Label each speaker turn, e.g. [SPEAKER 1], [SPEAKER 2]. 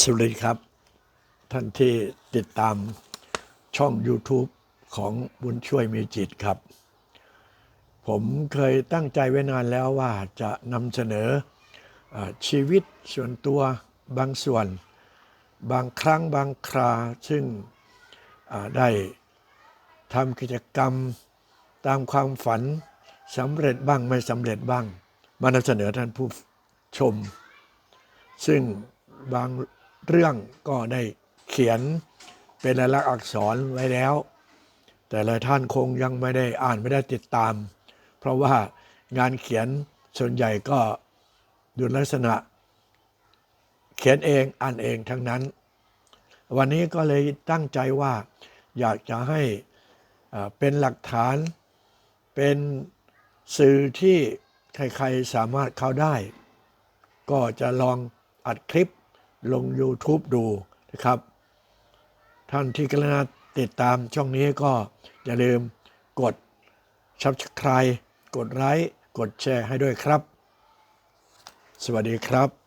[SPEAKER 1] สวัสดีครับ ท่านที่ติดตามช่อง YouTube ของบุญช่วยมีจิตครับ ผมเคยตั้งใจไว้นานแล้วว่าจะนำเสนออชีวิตส่วนตัวบางส่วน บางครั้งบางครา ซึ่งได้ทำกิจกรรมตามความฝันสำเร็จบ้างไม่สำเร็จบ้าง มานำเสนอท่านผู้ชม ซึ่งบาง เรื่องก็ได้เขียนเป็นลายลักษณ์อักษรไว้แล้ว แต่หลายท่านคงยังไม่ได้อ่านไม่ได้ติดตาม เพราะว่างานเขียนส่วนใหญ่ก็ดูลักษณะ เขียนเองอ่านเองทั้งนั้น วันนี้ก็เลยตั้งใจว่าอยากจะให้เป็นหลักฐานเป็นสื่อที่ใครๆสามารถเข้าได้ ก็จะลองอัดคลิป ลง YouTube ดูนะครับ ท่านที่กรณาติดตามช่องนี้ก็อย่าลืมกด Subscribe กดไลค์กดแชร์ให้ด้วยครับ สวัสดีครับ